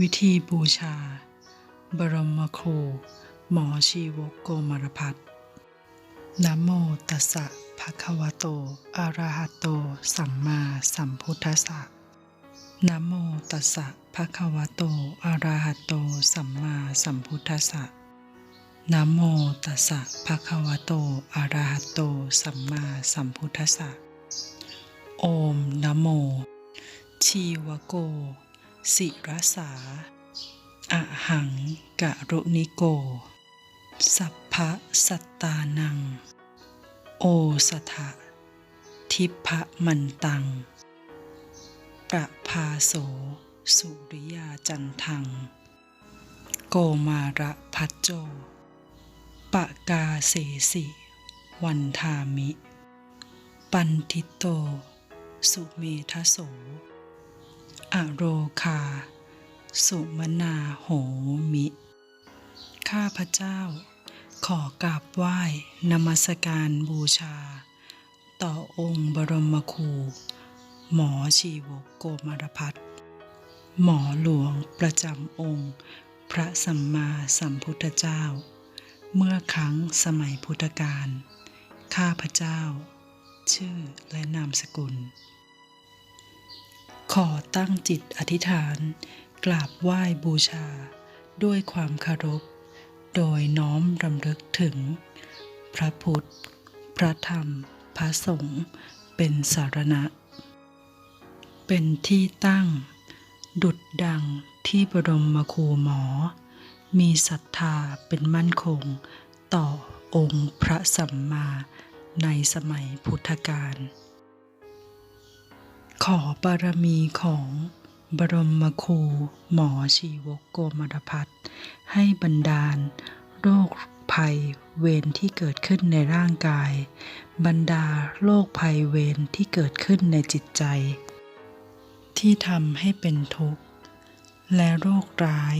วิธีบูชา บรมครู หมอชีวกโกมารพัฒน์นะโมตัสสะภะคะวะโต อะระหะโต สัมมาสัมพุทธัสสะนะโมตัสสะภะคะวะโต อะระหะโต สัมมาสัมพุทธัสสะนะโมตัสสะภะคะวะโต อะระหะโต สัมมาสัมพุทธัสสะ โอมนะโม ชีวโก สิรสาอะหังกะรุนิโก สัพพะสัตตานัง โอสถะทิพะมันตัง ประภาโส สุริยาจันทัง โกมาระพัจโจ ปะกาเสสิ วันทามิ ปันทิโต สุเมทโส อโรคา สุมนาโหมิ ข้าพเจ้า ขอกราบไหว้นมัสการบูชา ต่อองค์บรมครู หมอชีวกโกมารพัฒน์หมอหลวงประจำองค์ พระสัมมาสัมพุทธเจ้า เมื่อครั้งสมัยพุทธกาลข้าพเจ้า ชื่อและนามสกุล ขอตั้งจิตอธิษฐาน กราบไหว้บูชา ด้วยความเคารพ โดยน้อมรำลึกถึง พระพุทธ พระธรรม พระสงฆ์เป็นสารณะ เป็นที่ตั้ง ดุดดังที่บรมครูหมอ มีศรัทธาเป็นมั่นคง ต่อองค์พระสัมมาในสมัยพุทธกาล ขอบารมีของบรมครูหมอชีวกโกมารพัฒน์ให้บรรดาล โรคภัยเวรที่เกิดขึ้นในร่างกาย บรรดาโรคภัยเวรที่เกิดขึ้นในจิตใจ ที่ทำให้เป็นทุกข์ และโรคร้าย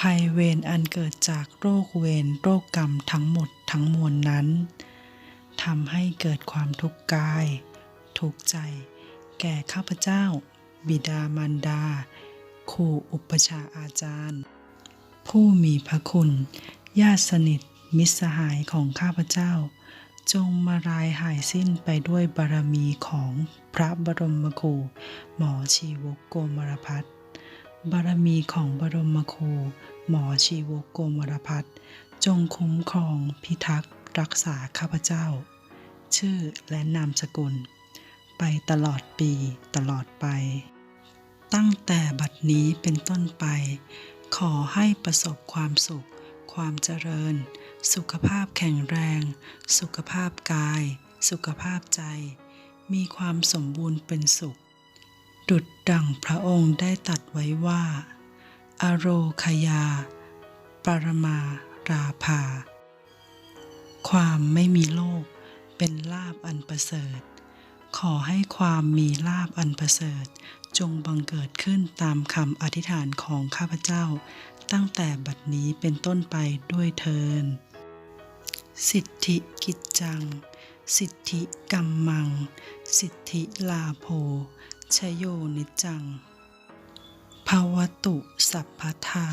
ภัยเวรอันเกิดจากโรคเวรโรคกรรมทั้งหมดทั้งมวลนั้นทำให้เกิดความทุกข์กาย ทุกข์ใจ แก่ข้าพเจ้า บิดามารดา ครูอุปชาอาจารย์ ผู้มีพระคุณ ญาติสนิทมิตรสหายของข้าพเจ้า จงมารายหายสิ้นไปด้วยบารมีของพระบรมครู หมอชีวกโกมารพัฒน์บารมีของบรมครูหมอชีวกโกมารพัฒน์จงคุ้มครองพิทักษ์รักษาข้าพเจ้า ชื่อและนามสกุล ไปตลอดปีตลอดไป ตั้งแต่บัดนี้เป็นต้นไป ขอให้ประสบความสุข ความเจริญ สุขภาพแข็งแรง สุขภาพกาย สุขภาพใจ มีความสมบูรณ์เป็นสุข ดุดดังพระองค์ได้ตัดไว้ว่า อโรคยา ปรมาราภา ความไม่มีโลกเป็นลาบอันประเสริฐ ขอให้ความมีลาบอันประเสริฐ จงบังเกิดขึ้นตามคำอธิษฐานของข้าพเจ้า ตั้งแต่บัดนี้เป็นต้นไปด้วยเทิน สิทธิกิจจัง สิทธิกัมมัง สิทธิลาโภชโยนิจังภาวตุสัพพทา